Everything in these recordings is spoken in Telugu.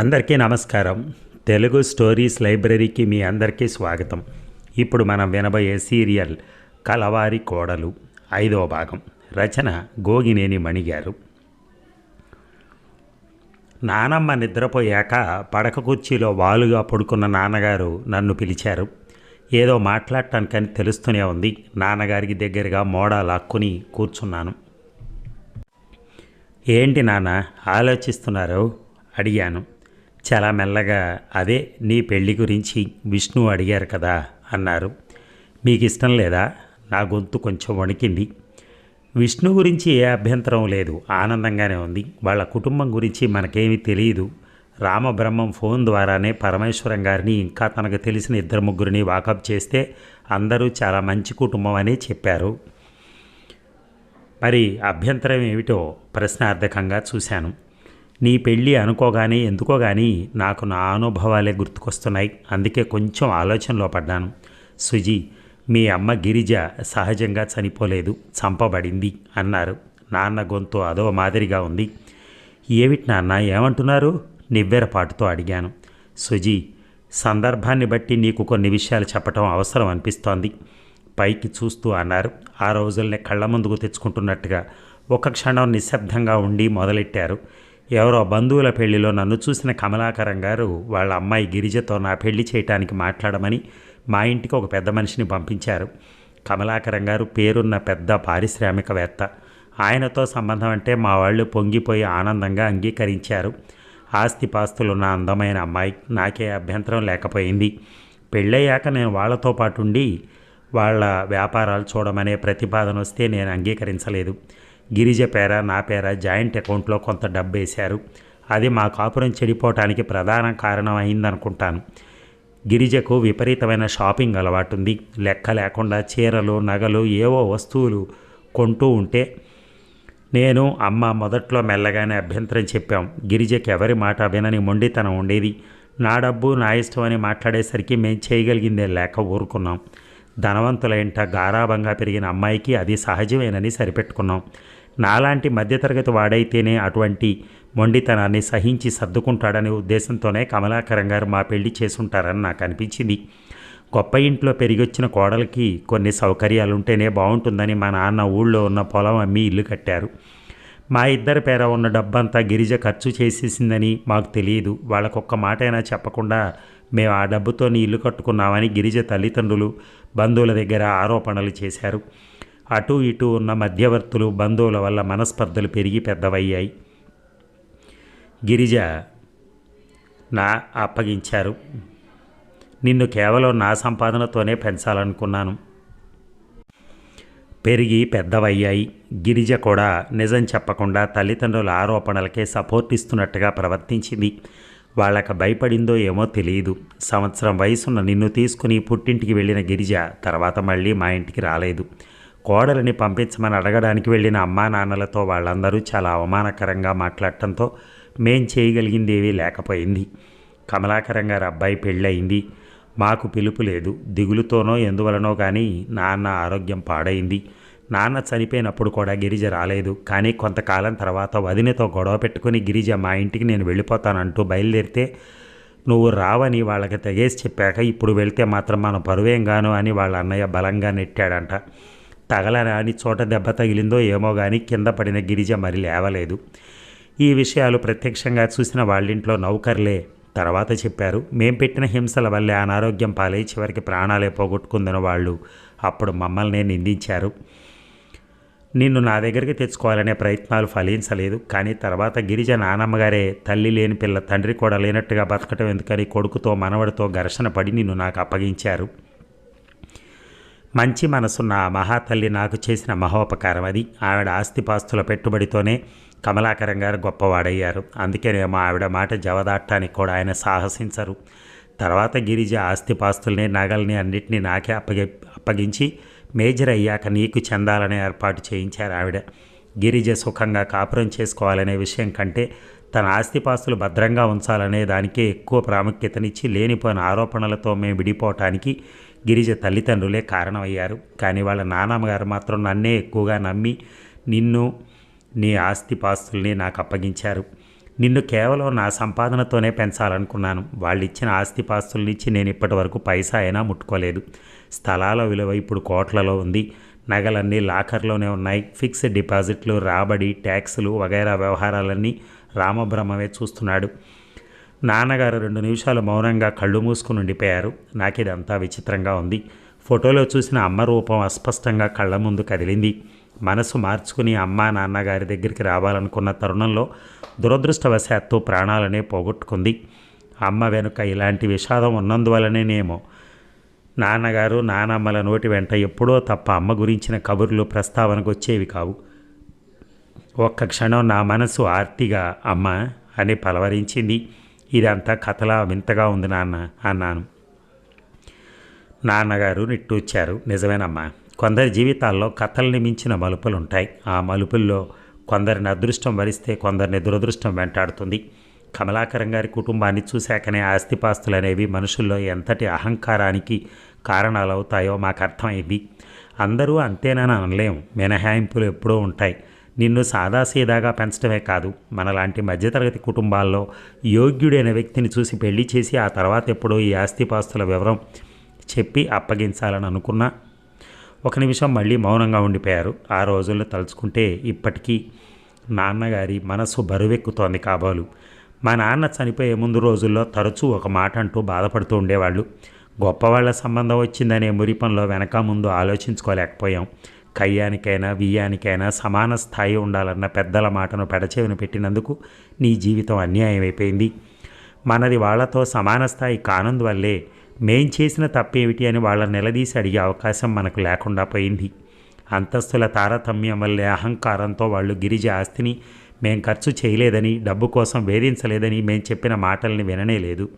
అందరికీ నమస్కారం. తెలుగు స్టోరీస్ లైబ్రరీకి మీ అందరికీ స్వాగతం. ఇప్పుడు మనం వినబోయే సీరియల్ కలవారి కోడలు ఐదవ భాగం. రచన గోగినేని మణిగారు. నానమ్మ నిద్రపోయాక పడక కుర్చీలో వాలుగా పడుకున్న నాన్నగారు నన్ను పిలిచారు. ఏదో మాట్లాడటానికని తెలుస్తూనే ఉంది. నాన్నగారికి దగ్గరగా మోడా లాక్కుని కూర్చున్నాను. ఏంటి నాన్న ఆలోచిస్తున్నారు? అడిగాను. చాలా మెల్లగా అదే నీ పెళ్ళి గురించి విష్ణు అడిగారు కదా అన్నారు. మీకు ఇష్టం లేదా? నా గొంతు కొంచెం వణికింది. విష్ణు గురించి ఏ అభ్యంతరం లేదు. ఆనందంగానే ఉంది. వాళ్ళ కుటుంబం గురించి మనకేమీ తెలియదు. రామబ్రహ్మం ఫోన్ ద్వారానే పరమేశ్వరం గారిని ఇంకా తనకు తెలిసిన ఇద్దరు ముగ్గురిని వాకప్ చేస్తే అందరూ చాలా మంచి కుటుంబం అని చెప్పారు. మరి అభ్యంతరం ఏమిటో ప్రశ్నార్థకంగా చూశాను. నీ పెళ్ళి అనుకోగానే ఎందుకో కానీ నాకు నా అనుభవాలే గుర్తుకొస్తున్నాయి. అందుకే కొంచెం ఆలోచనలో పడ్డాను. సుజీ మీ అమ్మ గిరిజ సహజంగా చనిపోలేదు చంపబడింది అన్నారు. నాన్న గొంతు అదో మాదిరిగా ఉంది. ఏమిటి నాన్న ఏమంటున్నారు? నివ్వెరపాటుతో అడిగాను. సుజీ సందర్భాన్ని బట్టి నీకు కొన్ని విషయాలు చెప్పటం అవసరం అనిపిస్తోంది. పైకి చూస్తూ అన్నారు. ఆ రోజుల్ని కళ్ళ ముందుకు తెచ్చుకుంటున్నట్టుగా ఒక క్షణం నిశ్శబ్దంగా ఉండి మొదలెట్టారు. ఎవరో బంధువుల పెళ్ళిలో నన్ను చూసిన కమలాకరం గారు వాళ్ళ అమ్మాయి గిరిజతో నా పెళ్ళి చేయటానికి మాట్లాడమని మా ఇంటికి ఒక పెద్ద మనిషిని పంపించారు. కమలాకరం గారు పేరున్న పెద్ద పారిశ్రామికవేత్త. ఆయనతో సంబంధం అంటే మా వాళ్ళు పొంగిపోయి ఆనందంగా అంగీకరించారు. ఆస్తిపాస్తులున్న అందమైన అమ్మాయి నాకే అభ్యంతరం లేకపోయింది. పెళ్ళయ్యాక నేను వాళ్ళతో పాటు ఉండి వాళ్ళ వ్యాపారాలు చూడమనే ప్రతిపాదన వస్తే నేను అంగీకరించలేదు. గిరిజ పేర నా పేర జాయింట్ అకౌంట్లో కొంత డబ్బు వేశారు. అది మా కాపురం చెడిపోవటానికి ప్రధాన కారణం అయిందనుకుంటాను. గిరిజకు విపరీతమైన షాపింగ్ అలవాటుంది. లెక్క లేకుండా చీరలు నగలు ఏవో వస్తువులు కొంటూ ఉంటే నేను అమ్మ మొదట్లో మెల్లగానే అభ్యంతరం చెప్పాం. గిరిజకి ఎవరి మాట వినని మొండితనం ఉండేది. నా డబ్బు నా ఇష్టం అని మాట్లాడేసరికి మేము చేయగలిగిందే లేక ఊరుకున్నాం. ధనవంతుల ఇంట గారాభంగా పెరిగిన అమ్మాయికి అది సహజమేనని సరిపెట్టుకున్నాం. నాలాంటి మధ్యతరగతి వాడైతేనే అటువంటి మొండితనాన్ని సహించి సర్దుకుంటాడనే ఉద్దేశంతోనే కమలాకరం గారు మా పెళ్ళి చేసుంటారని నాకు అనిపించింది. గొప్ప ఇంట్లో పెరిగొచ్చిన కోడలకి కొన్ని సౌకర్యాలు ఉంటేనే బాగుంటుందని మా నాన్న ఊళ్ళో ఉన్న పొలం అమ్మి ఇల్లు కట్టారు. మా ఇద్దరి పేర ఉన్న డబ్బంతా గిరిజ ఖర్చు చేసేసిందని మాకు తెలియదు. వాళ్ళకొక్క మాటైనా చెప్పకుండా మేము ఆ డబ్బుతో ఇల్లు కట్టుకున్నామని గిరిజ తల్లిదండ్రులు బంధువుల దగ్గర ఆరోపణలు చేశారు. అటు ఇటు ఉన్న మధ్యవర్తులు బంధువుల వల్ల మనస్పర్ధలు పెరిగి పెద్దవయ్యాయి. గిరిజ నా అప్పగించారు. నిన్ను కేవలం నా సంపాదనతోనే పెంచాలనుకున్నాను. పెరిగి పెద్దవయ్యాయి. గిరిజ కూడా నిజం చెప్పకుండా తల్లిదండ్రుల ఆరోపణలకే సపోర్ట్ ఇస్తున్నట్టుగా ప్రవర్తించింది. వాళ్ళకి భయపడిందో ఏమో తెలియదు. సంవత్సరం వయసున్న నిన్ను తీసుకుని పుట్టింటికి వెళ్ళిన గిరిజ తర్వాత మళ్ళీ మా ఇంటికి రాలేదు. కోడలిని పంపించమని అడగడానికి వెళ్ళిన అమ్మా నాన్నలతో వాళ్ళందరూ చాలా అవమానకరంగా మాట్లాడటంతో మేం చేయగలిగింది ఏమీ లేకపోయింది. కమలాకరం గారి అబ్బాయి పెళ్ళయింది. మాకు పిలుపు లేదు. దిగులుతోనో ఎందువలనో కానీ నాన్న ఆరోగ్యం పాడైంది. నాన్న చనిపోయినప్పుడు కూడా గిరిజ రాలేదు. కానీ కొంతకాలం తర్వాత వదినతో గొడవ పెట్టుకుని గిరిజ మా ఇంటికి నేను వెళ్ళిపోతానంటూ బయలుదేరితే నువ్వు రావని వాళ్ళకి తెగేసి చెప్పాక ఇప్పుడు వెళ్తే మాత్రం మన పరువేంగాను అని వాళ్ళ అన్నయ్య బలంగా నెట్టాడంట. తగలరాని చోట దెబ్బ తగిలిందో ఏమో కానీ కింద పడిన గిరిజ మరి లేవలేదు. ఈ విషయాలు ప్రత్యక్షంగా చూసిన వాళ్ళింట్లో నౌకర్లే తర్వాత చెప్పారు. మేం పెట్టిన హింసల వల్లే అనారోగ్యం పాలై చివరికి ప్రాణాలే పోగొట్టుకుందని వాళ్ళు. అప్పుడు మమ్మల్ని నిందించారు. నిన్ను నా దగ్గరికి తెచ్చుకోవాలనే ప్రయత్నాలు ఫలించలేదు. కానీ తర్వాత గిరిజ నానమ్మగారే తల్లి లేని పిల్ల తండ్రి కూడా లేనట్టుగా బతకటం ఎందుకని కొడుకుతో మనవడితో ఘర్షణ పడి నిన్ను నాకు అప్పగించారు. మంచి మనసున్న ఆ మహాతల్లి నాకు చేసిన మహోపకారం అది. ఆవిడ ఆస్తిపాస్తుల పెట్టుబడితోనే కమలాకరం గారు గొప్పవాడయ్యారు. అందుకేనేమో ఆవిడ మాట జవదాటానికి కూడా ఆయన సాహసించరు. తర్వాత గిరిజ ఆస్తిపాస్తుల్ని నగల్ని అన్నిటినీ నాకే అప్పగి అప్పగించి మేజర్ అయ్యాక నీకు చెందాలనే ఏర్పాటు చేయించారు ఆవిడ. గిరిజ సుఖంగా కాపురం చేసుకోవాలనే విషయం కంటే తన ఆస్తిపాస్తులు భద్రంగా ఉంచాలనే దానికే ఎక్కువ ప్రాముఖ్యతనిచ్చి లేనిపోయిన ఆరోపణలతో మేము విడిపోవటానికి గిరిజ తల్లిదండ్రులే కారణమయ్యారు. కానీ వాళ్ళ నాన్నమ్మగారు మాత్రం నన్నే ఎక్కువగా నమ్మి నిన్ను నీ ఆస్తిపాస్తుల్ని నాకు అప్పగించారు. నిన్ను కేవలం నా సంపాదనతోనే పెంచాలనుకున్నాను. వాళ్ళు ఇచ్చిన ఆస్తిపాస్తుల్ని నేను ఇప్పటి వరకు పైసా అయినా ముట్టుకోలేదు. స్థలాల విలువ ఇప్పుడు కోట్లలో ఉంది. నగలన్నీ లాకర్లోనే ఉన్నాయి. ఫిక్స్డ్ డిపాజిట్లు రాబడి ట్యాక్సులు వగైరా వ్యవహారాలన్నీ రామబ్రహ్మమే చూస్తున్నాడు. నాన్నగారు రెండు నిమిషాలు మౌనంగా కళ్ళు మూసుకుని ఉండిపోయారు. నాకు విచిత్రంగా ఉంది. ఫోటోలో చూసిన అమ్మ రూపం అస్పష్టంగా కళ్ళ ముందు కదిలింది. మనసు మార్చుకుని అమ్మ నాన్నగారి దగ్గరికి రావాలనుకున్న తరుణంలో దురదృష్టవశాత్తు ప్రాణాలనే పోగొట్టుకుంది. అమ్మ వెనుక ఇలాంటి విషాదం ఉన్నందువలనేనేమో. నాన్నగారు నానమ్మల నోటి వెంట ఎప్పుడో తప్ప అమ్మ గురించిన కబుర్లు ప్రస్తావనకు వచ్చేవి కావు. ఒక్క క్షణం నా మనసు ఆర్తిగా అమ్మ అని పలవరించింది. ఇదంతా కథలా వింతగా ఉంది నాన్న అన్నాను. నాన్నగారు నిట్టూచ్చారు నిజమేనమ్మా. కొందరి జీవితాల్లో కథల్ని మించిన మలుపులు ఉంటాయి ఆ మలుపుల్లో కొందరిని అదృష్టం వరిస్తే కొందరిని దురదృష్టం వెంటాడుతుంది. కమలాకరం గారి కుటుంబాన్ని చూశాకనే ఆస్తిపాస్తులు అనేవి మనుషుల్లో ఎంతటి అహంకారానికి కారణాలు అవుతాయో మాకు అర్థమైంది అందరూ అంతేనని అనలేం మినహాయింపులు ఎప్పుడూ ఉంటాయి. నిన్ను సాదాసీదాగా పెంచడమే కాదు. మనలాంటి మధ్యతరగతి కుటుంబాల్లో యోగ్యుడైన వ్యక్తిని చూసి పెళ్ళి చేసి ఆ తర్వాత ఎప్పుడో ఈ ఆస్తిపాస్తుల వివరం చెప్పి అప్పగించాలని అనుకున్నా. ఒక నిమిషం మళ్ళీ మౌనంగా ఉండిపోయారు. ఆ రోజుల్లో తలుచుకుంటే ఇప్పటికీ నాన్నగారి మనస్సు బరువెక్కుతోంది కాబోలు. మా నాన్న చనిపోయే ముందు రోజుల్లో తరచూ ఒక మాట అంటూ బాధపడుతూ ఉండేవాళ్ళు. గొప్పవాళ్ళ సంబంధం వచ్చిందనే మురిపంలో వెనక ముందు ఆలోచించుకోలేకపోయాం. కయ్యానికైనా వియ్యానికైనా సమాన స్థాయి ఉండాలన్న పెద్దల మాటను పెడచెవిన పెట్టినందుకు నీ జీవితం అన్యాయమైపోయింది. మనది వాళ్ళతో సమాన స్థాయి కానందువల్లే మేం చేసిన తప్పేమిటి అని వాళ్ళని నిలదీసి అడిగే అవకాశం మనకు లేకుండా పోయింది. అంతస్తుల తారతమ్యం వల్లే అహంకారంతో వాళ్ళు గిరిజ ఆస్తిని మేం ఖర్చు చేయలేదని డబ్బు కోసం వేధించలేదని మేం చెప్పిన మాటల్ని విననే లేదు.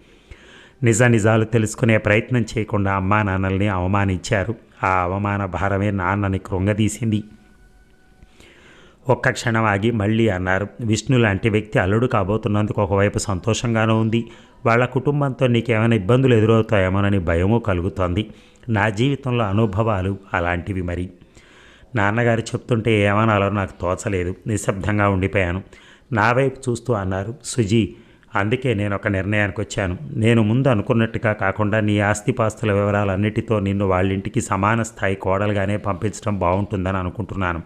నిజ నిజాలు తెలుసుకునే ప్రయత్నం చేయకుండా అమ్మా నాన్నల్ని అవమానించారు. ఆ అవమాన భారమే నాన్నని కృంగదీసింది. ఒక్క క్షణం ఆగి మళ్ళీ అన్నారు విష్ణు లాంటి వ్యక్తి అల్లుడు కాబోతున్నందుకు ఒకవైపు సంతోషంగానూ ఉంది. వాళ్ళ కుటుంబంతో నీకేమైనా ఇబ్బందులు ఎదురవుతాయేమోనని భయమూ కలుగుతోంది. నా జీవితంలో అనుభవాలు అలాంటివి మరి. నాన్నగారు చెప్తుంటే ఏమనాలో నాకు తోచలేదు. నిశ్శబ్దంగా ఉండిపోయాను. నా వైపు చూస్తూ అన్నారు సుజీ అందుకే నేను ఒక నిర్ణయానికి వచ్చాను. నేను ముందు అనుకున్నట్టుగా కాకుండా నీ ఆస్తిపాస్తుల వివరాలన్నిటితో నిన్ను వాళ్ళింటికి సమాన స్థాయి కోడలుగానే పంపించడం బాగుంటుందని అనుకుంటున్నాను.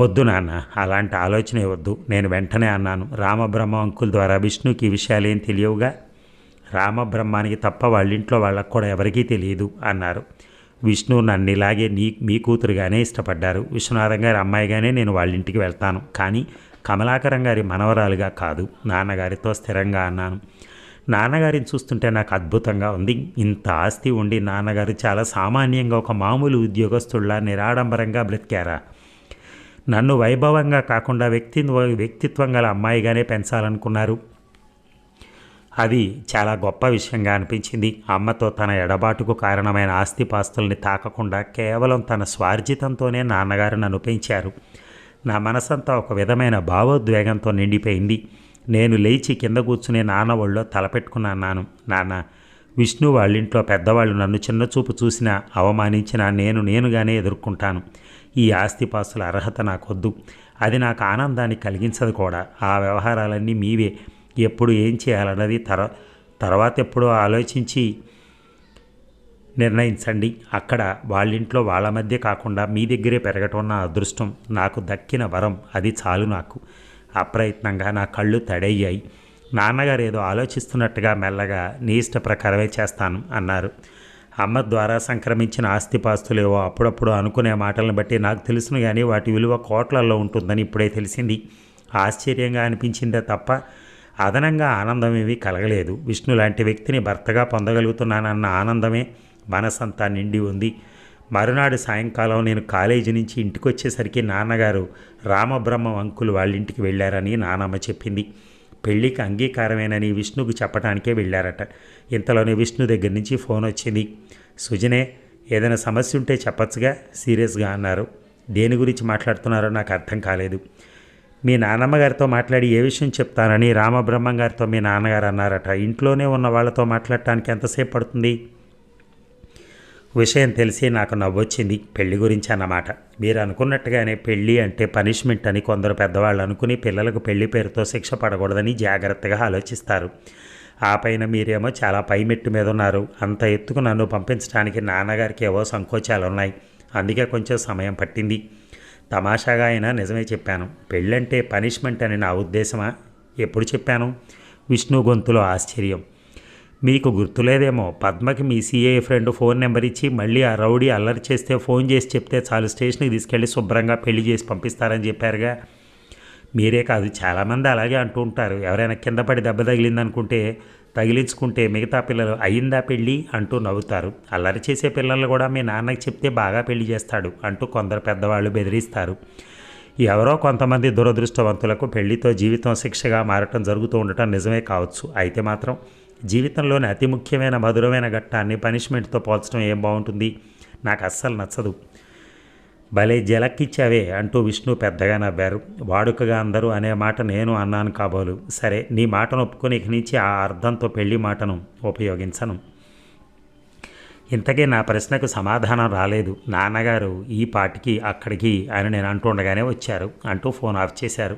వద్దు నాన్న అలాంటి ఆలోచనే వద్దు. నేను వెంటనే అన్నాను. రామబ్రహ్మ అంకుల్ ద్వారా విష్ణుకి ఈ విషయాలేం తెలియవుగా? రామబ్రహ్మానికి తప్ప వాళ్ళింట్లో వాళ్ళకు కూడా ఎవరికీ తెలియదు అన్నారు. విష్ణు నన్ను ఇలాగే నీ మీ కూతురుగానే ఇష్టపడ్డారు. విశ్వనాథం గారి అమ్మాయిగానే నేను వాళ్ళ ఇంటికి వెళ్తాను. కానీ కమలాకరం గారి మనవరాలుగా కాదు. నాన్నగారితో స్థిరంగా అన్నాను. నాన్నగారిని చూస్తుంటే నాకు అద్భుతంగా ఉంది. ఇంత ఆస్తి ఉండి నాన్నగారు చాలా సామాన్యంగా ఒక మామూలు ఉద్యోగస్తుల్లా నిరాడంబరంగా బ్రతికారా? నన్ను వైభవంగా కాకుండా వ్యక్తి వ్యక్తిత్వం గల అమ్మాయిగానే పెంచాలనుకున్నారు. అది చాలా గొప్ప విషయంగా అనిపించింది. అమ్మతో తన ఎడబాటుకు కారణమైన ఆస్తిపాస్తుల్ని తాకకుండా కేవలం తన స్వార్జితంతోనే నాన్నగారు నన్ను పెంచారు. నా మనసంతా ఒక విధమైన భావోద్వేగంతో నిండిపోయింది. నేను లేచి కింద కూర్చుని నాన్న ఒళ్ళో తలపెట్టుకున్నాను నాన్న విష్ణు వాళ్ళింట్లో పెద్దవాళ్ళు నన్ను చిన్నచూపు చూసినా అవమానించినా నేను నేనుగానే ఎదుర్కొంటాను. ఈ ఆస్తిపాస్తుల అర్హత నాకొద్దు. అది నాకు ఆనందాన్ని కలిగించదు కూడా. ఆ వ్యవహారాలన్నీ మీవే. ఎప్పుడు ఏం చేయాలన్నది తర తర్వాత ఎప్పుడో ఆలోచించి నిర్ణయించండి. అక్కడ వాళ్ళింట్లో వాళ్ళ మధ్య కాకుండా మీ దగ్గరే పెరగటం నా అదృష్టం నాకు దక్కిన వరం. అది చాలు నాకు. అప్రయత్నంగా నా కళ్ళు తడయ్యాయి. నాన్నగారు ఏదో ఆలోచిస్తున్నట్టుగా మెల్లగా నీ ఇష్ట ప్రకారమే చేస్తాను అన్నారు. అమ్మ ద్వారా సంక్రమించిన ఆస్తిపాస్తులేవో అప్పుడప్పుడు అనుకునే మాటలను బట్టి నాకు తెలుసును కానీ వాటి విలువ కోట్లలో ఉంటుందని ఇప్పుడే తెలిసింది. ఆశ్చర్యంగా అనిపించిందే తప్ప అదనంగా ఆనందం ఏమీ కలగలేదు. విష్ణు లాంటి వ్యక్తిని భర్తగా పొందగలుగుతున్నానన్న ఆనందమే మనసంతా నిండి ఉంది. మరునాడు సాయంకాలం నేను కాలేజీ నుంచి ఇంటికి వచ్చేసరికి నాన్నగారు రామబ్రహ్మ అంకులు వాళ్ళ ఇంటికి వెళ్ళారని నానమ్మ చెప్పింది. పెళ్ళికి అంగీకారమేనని విష్ణుకు చెప్పడానికే వెళ్ళారట. ఇంతలోనే విష్ణు దగ్గర నుంచి ఫోన్ వచ్చింది. సుజనే ఏదైనా సమస్య ఉంటే చెప్పచ్చుగా సీరియస్గా అన్నారు. దేని గురించి మాట్లాడుతున్నారో నాకు అర్థం కాలేదు. మీ నాన్నమ్మ గారితో మాట్లాడి ఏ విషయం చెప్తానని రామబ్రహ్మం గారితో మీ నాన్నగారు అన్నారట. ఇంట్లోనే ఉన్న వాళ్ళతో మాట్లాడటానికి ఎంతసేపు పడుతుంది? విషయం తెలిసి నాకు నవ్వొచ్చింది. పెళ్ళి గురించి అన్నమాట. మీరు అనుకున్నట్టుగానే పెళ్ళి అంటే పనిష్మెంట్ అని కొందరు పెద్దవాళ్ళు అనుకుని పిల్లలకు పెళ్ళి పేరుతో శిక్ష పడకూడదని జాగ్రత్తగా ఆలోచిస్తారు. ఆ పైన మీరేమో చాలా పై మెట్టు మీద ఉన్నారు. అంత ఎత్తుకు నన్ను పంపించడానికి నాన్నగారికి ఏవో సంకోచాలు ఉన్నాయి అందుకే కొంచెం సమయం పట్టింది. తమాషాగా అయినా నిజమే చెప్పాను. పెళ్ళంటే పనిష్మెంట్ అని నా ఉద్దేశమా? ఎప్పుడు చెప్పాను? విష్ణు గొంతులో ఆశ్చర్యం. మీకు గుర్తులేదేమో పద్మకి మీ సీఏ ఫ్రెండ్ ఫోన్ నెంబర్ ఇచ్చి మళ్ళీ ఆ రౌడీ అల్లరి చేస్తే ఫోన్ చేసి చెప్తే చాలు స్టేషన్కి తీసుకెళ్ళి శుభ్రంగా పెళ్ళి చేసి పంపిస్తారని చెప్పారుగా. మీరే కాదు చాలామంది అలాగే అంటూ ఉంటారు. ఎవరైనా కింద పడి దెబ్బ తగిలిందనుకుంటే తగిలించుకుంటే మిగతా పిల్లలు అయిందా పెళ్ళి? అంటూ నవ్వుతారు. అల్లరి చేసే పిల్లలు కూడా మీ నాన్నకి చెప్తే బాగా పెళ్ళి చేస్తాడు అంటూ కొందరు పెద్దవాళ్ళు బెదిరిస్తారు. ఎవరో కొంతమంది దురదృష్టవంతులకు పెళ్ళితో జీవితం శిక్షగా మారటం జరుగుతూ ఉండటం నిజమే కావచ్చు. అయితే మాత్రం జీవితంలోని అతి ముఖ్యమైన మధురమైన ఘట్టాన్ని పనిష్మెంట్తో పోల్చడం ఏం బాగుంటుంది నాకు అస్సలు నచ్చదు. భలే జలక్కిచ్చావే అంటూ విష్ణు పెద్దగా నవ్వారు. వాడుకగా అందరూ అనే మాట నేను అన్నాను కాబోలు. సరే నీ మాటను ఒప్పుకొని ఇక నుంచి ఆ అర్థంతో పెళ్ళి మాటను ఉపయోగించను. ఇంతకీ నా ప్రశ్నకు సమాధానం రాలేదు. నాన్నగారు ఈ పాటికి అక్కడికి అని నేను అంటుండగానే వచ్చారు అంటూ ఫోన్ ఆఫ్ చేశారు.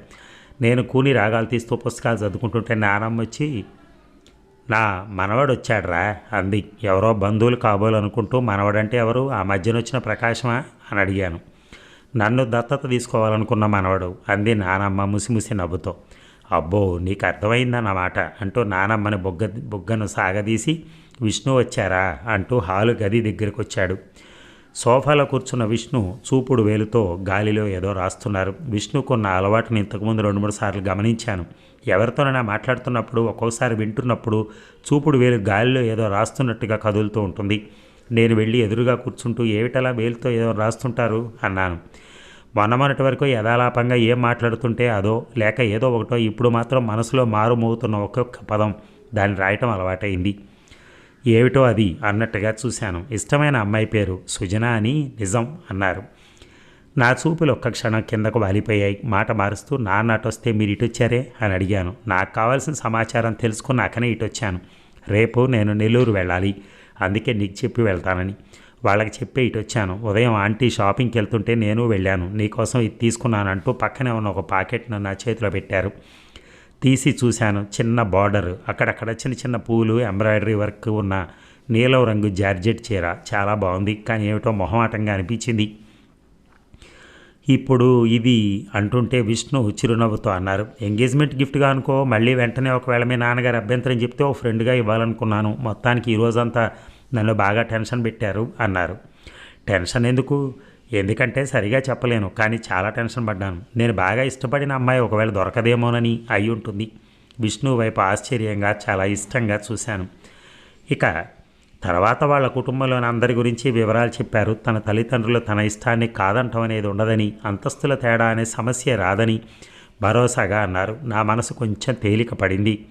నేను కూని రాగాలు తీస్తూ పుస్తకాలు చదువుకుంటుంటే నానమ్మ వచ్చి నా మనవడు వచ్చాడ్రా అంది. ఎవరో బంధువులు కాబోలు అనుకుంటూ మనవడంటే ఎవరు? ఆ మధ్యన వచ్చిన ప్రకాశమా? అని అడిగాను. నన్ను దత్తత తీసుకోవాలనుకున్న మనవడు అంది నానమ్మ ముసిముసి నవ్వుతో. అబ్బో నీకు అర్థమైందన్నమాట అంటూ నానమ్మని బొగ్గ బొగ్గను సాగదీసి విష్ణు వచ్చారా? అంటూ హాలు గది దగ్గరికి వచ్చాడు. సోఫాలో కూర్చున్న విష్ణు చూపుడు వేలుతో గాలిలో ఏదో రాస్తున్నారు. విష్ణుకున్న అలవాటుని ఇంతకుముందు రెండు మూడు సార్లు గమనించాను. ఎవరితోనైనా మాట్లాడుతున్నప్పుడు ఒక్కోసారి వింటున్నప్పుడు చూపుడు వేలు గాలిలో ఏదో రాస్తున్నట్టుగా కదులుతూ ఉంటుంది. నేను వెళ్ళి ఎదురుగా కూర్చుంటూ ఏమిటలా వేలుతో ఏదో రాస్తుంటారు అన్నాను. మొన్నమొన్నటి వరకు యథాలాపంగా ఏం మాట్లాడుతుంటే అదో లేక ఏదో ఒకటో ఇప్పుడు మాత్రం మనసులో మారుమోగుతున్న ఒక్కొక్క పదం దాన్ని రాయటం అలవాటైంది. ఏమిటో అది అన్నట్టుగా చూశాను. ఇష్టమైన అమ్మాయి పేరు సుజన అని నిజం అన్నారు. నా చూపులు ఒక్క క్షణం కిందకు వాలిపోయాయి. మాట మారుస్తూ నాన్న అటొస్తే మీరు ఇటొచ్చారే? అని అడిగాను. నాకు కావాల్సిన సమాచారం తెలుసుకున్నాకనే ఇటొచ్చాను. రేపు నేను నెల్లూరు వెళ్ళాలి. అందుకే నీకు చెప్పి వెళ్తానని. వాళ్ళకి చెప్పి ఇటు వచ్చాను ఉదయం ఆంటీ షాపింగ్కి వెళ్తుంటే నేను వెళ్ళాను. నీకోసం ఇది తీసుకున్నానంటూ పక్కనే ఉన్న ఒక పాకెట్ను నా చేతిలో పెట్టారు. తీసి చూశాను. చిన్న బార్డర్. అక్కడక్కడ చిన్న చిన్న పూలు ఎంబ్రాయిడరీ వర్క్ ఉన్న నీలం రంగు జార్జెట్ చీర. చాలా బాగుంది. కానీ ఏమిటో మొహమాటంగా అనిపించింది. ఇప్పుడు ఇది అంటుంటే విష్ణు చిరునవ్వుతో అన్నారు. ఎంగేజ్మెంట్ గిఫ్ట్గా అనుకో మళ్ళీ వెంటనే ఒకవేళ మీ నాన్నగారు అభ్యంతరం చెప్తే ఓ ఫ్రెండ్గా ఇవ్వాలనుకున్నాను. మొత్తానికి ఈరోజంతా నన్ను బాగా టెన్షన్ పెట్టారు అన్నారు. టెన్షన్ ఎందుకు? ఎందుకంటే సరిగా చెప్పలేను కానీ చాలా టెన్షన్ పడ్డాను. నేను బాగా ఇష్టపడిన అమ్మాయి ఒకవేళ దొరకదేమోనని అయి ఉంటుంది విష్ణు వైపు ఆశ్చర్యంగా చాలా ఇష్టంగా చూశాను. ఇక తర్వాత వాళ్ళ కుటుంబంలోని అందరి గురించి వివరాలు చెప్పారు. తన తల్లిదండ్రులు తన ఇష్టాన్ని కాదంటం అనేది ఉండదని అంతస్తుల తేడా అనే సమస్య రాదని భరోసాగా అన్నారు. నా మనసు కొంచెం తేలిక పడింది.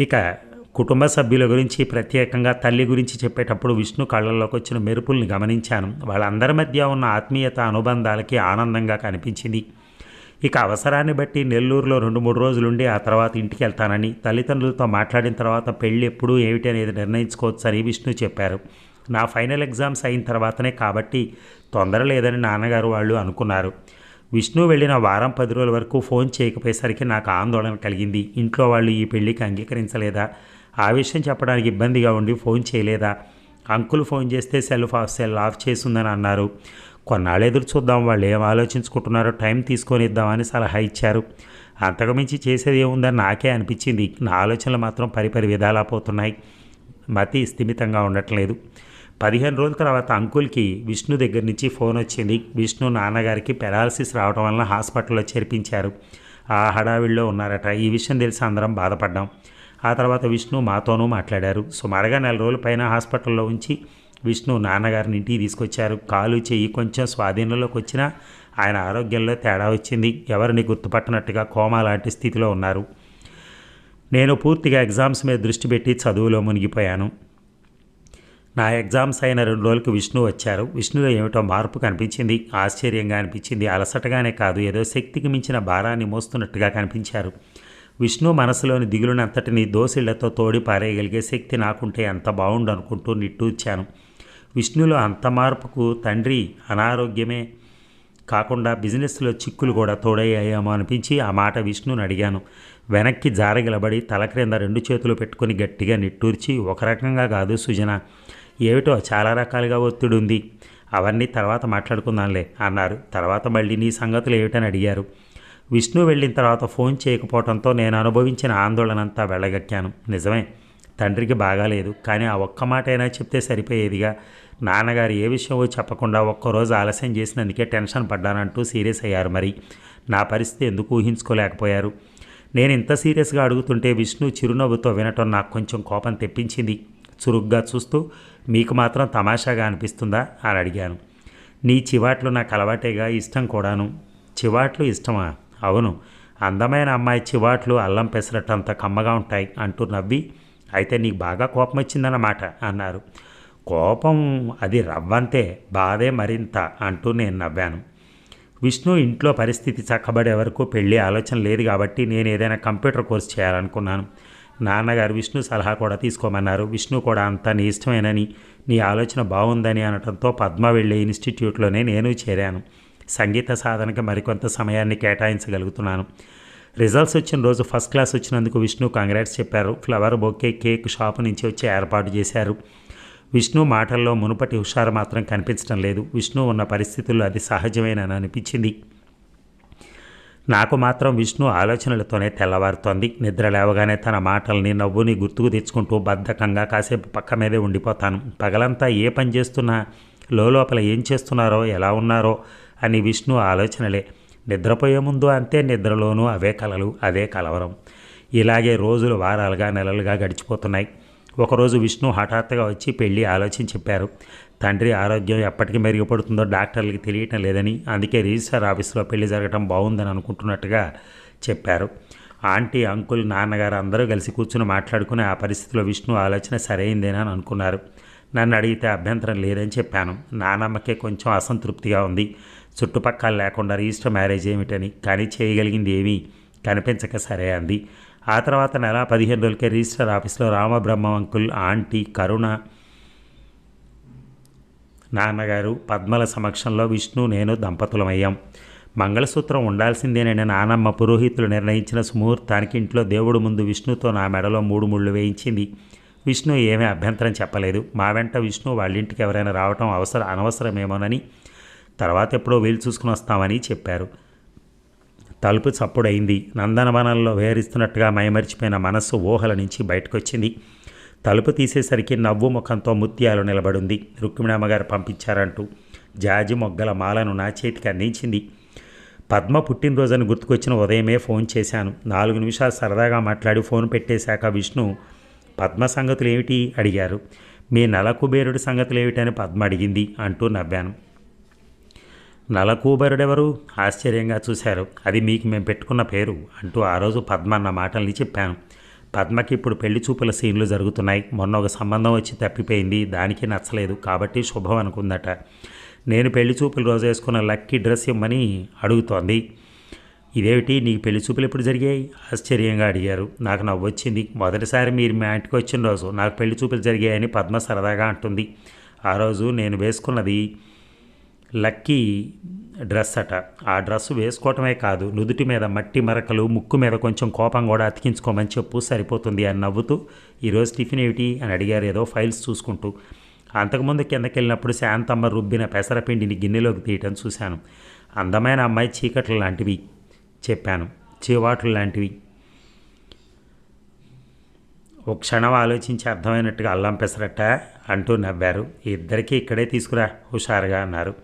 ఇక కుటుంబ సభ్యుల గురించి ప్రత్యేకంగా తల్లి గురించి చెప్పేటప్పుడు విష్ణు కళ్ళల్లోకి వచ్చిన మెరుపుల్ని గమనించాను. వాళ్ళందరి మధ్య ఉన్న ఆత్మీయత అనుబంధాలకి ఆనందంగా కనిపించింది. ఇక అవసరాన్ని బట్టి నెల్లూరులో రెండు మూడు రోజులుండి ఆ తర్వాత ఇంటికి వెళ్తానని తల్లిదండ్రులతో మాట్లాడిన తర్వాత పెళ్ళి ఎప్పుడు ఏమిటి అనేది నిర్ణయించుకోవచ్చని విష్ణు చెప్పారు. నా ఫైనల్ ఎగ్జామ్స్ అయిన తర్వాతనే కాబట్టి తొందర లేదని నాన్నగారు వాళ్ళు అనుకున్నారు. విష్ణు వెళ్ళిన వారం పది రోజుల వరకు ఫోన్ చేయకపోయేసరికి నాకు ఆందోళన కలిగింది. ఇంట్లో వాళ్ళు ఈ పెళ్ళికి అంగీకరించలేదా? ఆ విషయం చెప్పడానికి ఇబ్బందిగా ఉండి ఫోన్ చేయలేదా? అంకుల్ ఫోన్ చేస్తే సెల్ ఆఫ్ సెల్ ఆఫ్ చేసిందని అన్నారు. కొన్నాళ్ళు ఎదురు చూద్దాం వాళ్ళు ఏం ఆలోచించుకుంటున్నారో టైం తీసుకొని ఇద్దామని సలహా ఇచ్చారు. అంతకుమించి చేసేది ఏముందని నాకే అనిపించింది. నా ఆలోచనలు మాత్రం పరిపరి విధాలా పోతున్నాయి. మతి స్థిమితంగా ఉండట్లేదు. పదిహేను రోజుల తర్వాత అంకుల్కి విష్ణు దగ్గర నుంచి ఫోన్ వచ్చింది. విష్ణు నాన్నగారికి పెరాలసిస్ రావడం వలన హాస్పిటల్లో చేర్పించారు. ఆ హడావిడిలో ఉన్నారట. ఈ విషయం తెలిసి అందరం బాధపడ్డాం. ఆ తర్వాత విష్ణు మాతోనూ మాట్లాడారు. సుమారుగా నెల రోజుల పైన హాస్పిటల్లో ఉంచి విష్ణు నాన్నగారిని ఇంటికి తీసుకొచ్చారు. కాలు చెయ్యి కొంచెం స్వాధీనంలోకి వచ్చినా ఆయన ఆరోగ్యంలో తేడా వచ్చింది. ఎవరిని గుర్తుపట్టనట్టుగా కోమా లాంటి స్థితిలో ఉన్నారు. నేను పూర్తిగా ఎగ్జామ్స్ మీద దృష్టి పెట్టి చదువులో మునిగిపోయాను. నా ఎగ్జామ్స్ అయిన రెండు రోజులకు విష్ణు వచ్చారు. విష్ణులో ఏమిటో మార్పు కనిపించింది. ఆశ్చర్యంగా అనిపించింది. అలసటగానే కాదు ఏదో శక్తికి మించిన భారాన్ని మోస్తున్నట్టుగా కనిపించారు. విష్ణు మనసులోని దిగులునంతటిని దోసిళ్ళతో తోడి పారేయగలిగే శక్తి నాకుంటే ఎంత బాగుండు అనుకుంటూ నిట్టూర్చాను. విష్ణులో అంత మార్పుకు తండ్రి అనారోగ్యమే కాకుండా బిజినెస్లో చిక్కులు కూడా తోడయ్యాయేమో అనిపించి ఆ మాట విష్ణుని అడిగాను. వెనక్కి జారగిలబడి తల క్రింద రెండు చేతులు పెట్టుకుని గట్టిగా నిట్టూర్చి ఒక రకంగా కాదు సుజన ఏమిటో చాలా రకాలుగా ఒత్తిడి ఉంది. అవన్నీ తర్వాత మాట్లాడుకుందాంలే అన్నారు. తర్వాత మళ్ళీ నీ సంగతులు ఏమిటని అడిగారు. విష్ణు వెళ్ళిన తర్వాత ఫోన్ చేయకపోవడంతో నేను అనుభవించిన ఆందోళనంతా వెళ్ళగక్కాను. నిజమే తండ్రికి బాగాలేదు కానీ ఆ ఒక్క మాట అయినా చెప్తే సరిపోయేదిగా. నాన్నగారు ఏ విషయమో చెప్పకుండా ఒక్కరోజు ఆలస్యం చేసినందుకే టెన్షన్ పడ్డానంటూ సీరియస్ అయ్యారు మరి. నా పరిస్థితి ఎందుకు ఊహించుకోలేకపోయారు. నేను ఇంత సీరియస్గా అడుగుతుంటే విష్ణు చిరునవ్వుతో వినటం నాకు కొంచెం కోపం తెప్పించింది. చురుగ్గా చూస్తూ మీకు మాత్రం తమాషాగా అనిపిస్తుందా? అని అడిగాను. నీ చివాట్లు నాకు అలవాటేగా ఇష్టం కూడాను. చివాట్లు ఇష్టమా? అవును. అందమైన అమ్మాయి చివాట్లు అల్లం పెసరట్టంత కమ్మగా ఉంటాయి అంటూ నవ్వి అయితే నీకు బాగా కోపం వచ్చిందన్నమాట అన్నారు. కోపం అది రవ్వంతే బాధే మరింత అంటూ నేను నవ్వాను. విష్ణు ఇంట్లో పరిస్థితి చక్కబడే వరకు పెళ్ళి ఆలోచన లేదు కాబట్టి నేను ఏదైనా కంప్యూటర్ కోర్స్ చేయాలనుకున్నాను. నాన్నగారు విష్ణు సలహా కూడా తీసుకోమన్నారు. విష్ణు కూడా అంత నీ ఇష్టమేనని నీ ఆలోచన బాగుందని అనడంతో పద్మ వెళ్ళే ఇన్స్టిట్యూట్లోనే నేను చేరాను. సంగీత సాధనకి మరికొంత సమయాన్ని కేటాయించగలుగుతున్నాను. రిజల్ట్స్ వచ్చిన రోజు ఫస్ట్ క్లాస్ వచ్చినందుకు విష్ణు కంగ్రాట్స్ చెప్పారు. ఫ్లవర్ బొకే కేక్ షాపు నుంచి వచ్చి ఏర్పాటు చేశారు. విష్ణు మాటల్లో మునుపటి హుషారు మాత్రం కనిపించడం లేదు. విష్ణు ఉన్న పరిస్థితుల్లో అది సహజమేనని అనిపించింది. నాకు మాత్రం విష్ణు ఆలోచనలతోనే తెల్లవారుతోంది. నిద్ర లేవగానే తన మాటల్ని నవ్వుని గుర్తుకు తెచ్చుకుంటూ బద్ధకంగా కాసేపు పక్క మీదే ఉండిపోతాను. పగలంతా ఏ పని చేస్తున్నా లోపల ఏం చేస్తున్నారో ఎలా ఉన్నారో అని విష్ణు ఆలోచనలే. నిద్రపోయే ముందు అంతే నిద్రలోనూ అవే కలలు అదే కలవరం. ఇలాగే రోజులు వారాలుగా నెలలుగా గడిచిపోతున్నాయి. ఒకరోజు విష్ణు హఠాత్తుగా వచ్చి పెళ్ళి ఆలోచించి చెప్పారు. తండ్రి ఆరోగ్యం ఎప్పటికీ మెరుగుపడుతుందో డాక్టర్లకి తెలియటం లేదని అందుకే రిజిస్టర్ ఆఫీస్లో పెళ్ళి జరగటం బాగుందని అనుకుంటున్నట్టుగా చెప్పారు. ఆంటీ అంకుల్ నాన్నగారు అందరూ కలిసి కూర్చుని మాట్లాడుకుని ఆ పరిస్థితిలో విష్ణు ఆలోచన సరైందేనని అనుకున్నారు. నన్ను అడిగితే అభ్యంతరం లేదని చెప్పాను. నానమ్మకే కొంచెం అసంతృప్తిగా ఉంది. చుట్టుపక్కల లేకుండా రిజిస్టర్ మ్యారేజ్ ఏమిటని కానీ చేయగలిగింది ఏమీ? కనిపించక సరే అంది. ఆ తర్వాత నెల పదిహేను రోజులకే రిజిస్టర్ ఆఫీస్లో రామబ్రహ్మ అంకుల్ ఆంటీ కరుణ నాన్నగారు పద్మల సమక్షంలో విష్ణు నేను దంపతులమయ్యాం. మంగళసూత్రం ఉండాల్సిందేనని నానమ్మ పురోహితులు నిర్ణయించిన సుముహూర్తానికి ఇంట్లో దేవుడు ముందు విష్ణుతో నా మెడలో మూడు ముళ్ళు వేయించింది. విష్ణు ఏమీ అభ్యంతరం చెప్పలేదు. మా వెంట విష్ణు వాళ్ళ ఇంటికి ఎవరైనా రావటం అవసరం అనవసరమేమోనని తర్వాత ఎప్పుడో వీలు చూసుకుని వస్తామని చెప్పారు. తలుపు చప్పుడైంది నందనవనంలో వేరిస్తున్నట్టుగా మైమరిచిపోయిన మనస్సు ఊహల నుంచి బయటకొచ్చింది. తలుపు తీసేసరికి నవ్వు ముఖంతో ముత్యాలు నిలబడింది. రుక్మిణమ్మగారు పంపించారంటూ జాజి మొగ్గల మాలను నా చేతికి అందించింది. పద్మ పుట్టినరోజని గుర్తుకొచ్చిన ఉదయమే ఫోన్ చేశాను. నాలుగు నిమిషాలు సరదాగా మాట్లాడి ఫోన్ పెట్టేశాక విష్ణు పద్మ సంగతులు ఏమిటి అడిగారు. మీ నలకుబేరుడి సంగతులు ఏమిటని పద్మ అడిగింది అంటూ నవ్వాను. నలకూబరుడెవరు? ఆశ్చర్యంగా చూశారు. అది మీకు మేము పెట్టుకున్న పేరు అంటూ ఆ రోజు పద్మ అన్న మాటల్ని చెప్పాను. పద్మకి ఇప్పుడు పెళ్ళి చూపుల సీన్లు జరుగుతున్నాయి. మొన్న ఒక సంబంధం వచ్చి తప్పిపోయింది. దానికి నచ్చలేదు. కాబట్టి శుభం అనుకుందట. నేను పెళ్ళి చూపుల రోజు వేసుకున్న లక్కీ డ్రెస్ ఇమ్మని అడుగుతోంది. ఇదేమిటి? నీకు పెళ్ళి చూపులు ఎప్పుడు జరిగాయి? ఆశ్చర్యంగా అడిగారు. నాకు నవ్వు వచ్చింది. మొదటిసారి మీరు మా ఇంటికి వచ్చిన రోజు నాకు పెళ్ళి చూపులు జరిగాయని పద్మ సరదాగా అంటుంది. ఆ రోజు నేను వేసుకున్నది లక్కీ డ్రెస్ అట. ఆ డ్రెస్ వేసుకోవటమే కాదు నుదుటి మీద మట్టి మరకలు ముక్కు మీద కొంచెం కోపం కూడా అతికించుకోమని చెప్పు సరిపోతుంది అని నవ్వుతూ ఈరోజు టిఫిన్ ఏమిటి? అని అడిగారు ఏదో ఫైల్స్ చూసుకుంటూ. అంతకుముందు కిందకి వెళ్ళినప్పుడు శాంతమ్మ రుబ్బిన పెసరపిండిని గిన్నెలోకి తీయటం చూశాను. అందమైన అమ్మాయి చీకట్లు లాంటివి చెప్పాను. చీవాట్లు లాంటివి. ఒక క్షణం ఆలోచించి అర్థమైనట్టుగా అల్లం పెసరట్ట అంటూ నవ్వారు. ఇద్దరికీ ఇక్కడే తీసుకురా హుషారుగా అన్నారు.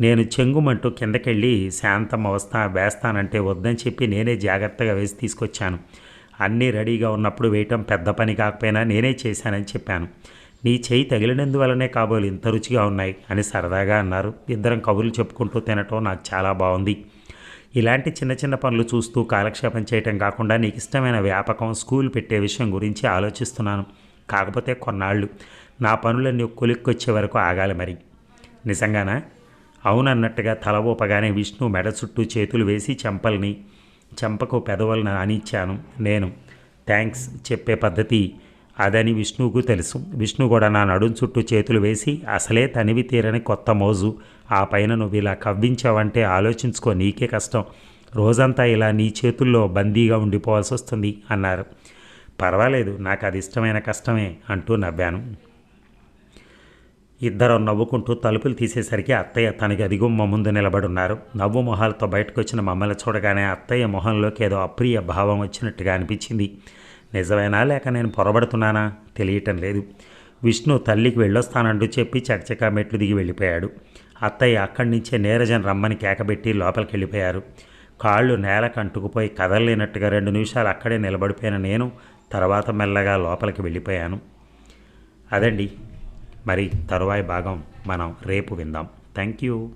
నేను చెంగుమంటూ కిందకెళ్ళి శాంతం అవస్థ వేస్తానంటే వద్దని చెప్పి నేనే జాగ్రత్తగా వేసి తీసుకొచ్చాను. అన్నీ రెడీగా ఉన్నప్పుడు వేయటం పెద్ద పని కాకపోయినా నేనే చేశానని చెప్పాను. నీ చేయి తగిలినందువల్లనే కాబోలు ఇంత రుచిగా ఉన్నాయి అని సరదాగా అన్నారు. ఇద్దరం కబుర్లు చెప్పుకుంటూ తినటం నాకు చాలా బాగుంది ఇలాంటి చిన్న చిన్న పనులు చూస్తూ కాలక్షేపం చేయటం కాకుండా నీకు ఇష్టమైన వ్యాపకం స్కూల్ పెట్టే విషయం గురించి ఆలోచిస్తున్నాను. కాకపోతే కొన్నాళ్ళు. నా పనులన్నీ కొలిక్కొచ్చే వరకు ఆగాలి మరి. నిజంగానా? అవునన్నట్టుగా తల ఊపగానే విష్ణు మెడ చుట్టూ చేతులు వేసి చెంపల్ని చెంపకు పెదవులను అనిచ్చాను నేను. థ్యాంక్స్ చెప్పే పద్ధతి అదని విష్ణువుకు తెలుసు. విష్ణు కూడా నా నడుం చుట్టూ చేతులు వేసి అసలే తనివి తీరని కొత్త మోజు. ఆ పైన నువ్వు ఇలా కవ్వించావంటే ఆలోచించుకో నీకే కష్టం. రోజంతా ఇలా నీ చేతుల్లో బందీగా ఉండిపోవాల్సి వస్తుంది అన్నారు. పర్వాలేదు నాకు అది ఇష్టమైన కష్టమే అంటూ నవ్వాను. ఇద్దరం నవ్వుకుంటూ తలుపులు తీసేసరికి అత్తయ్య తన గది గుమ్మ ముందు నిలబడున్నారు. నవ్వు మొహాలతో బయటకు వచ్చిన మమ్మల్ని చూడగానే అత్తయ్య మొహంలోకి ఏదో అప్రియ భావం వచ్చినట్టుగా అనిపించింది. నిజమేనా లేక నేను పొరబడుతున్నానా? తెలియటం లేదు. విష్ణు తల్లికి వెళ్ళొస్తానంటూ చెప్పి చకచకా మెట్లు దిగి వెళ్ళిపోయాడు. అత్తయ్య అక్కడి నుంచే నీరజన్ రమ్మని కేకబెట్టి లోపలికి వెళ్ళిపోయారు కాళ్ళు నేలకు అంటుకుపోయి కదలలేనట్టుగా రెండు నిమిషాలు అక్కడే నిలబడిపోయిన నేను తర్వాత మెల్లగా లోపలికి వెళ్ళిపోయాను. అదండి. మరి తరువాయి భాగం మనం రేపు విందాం. Thank you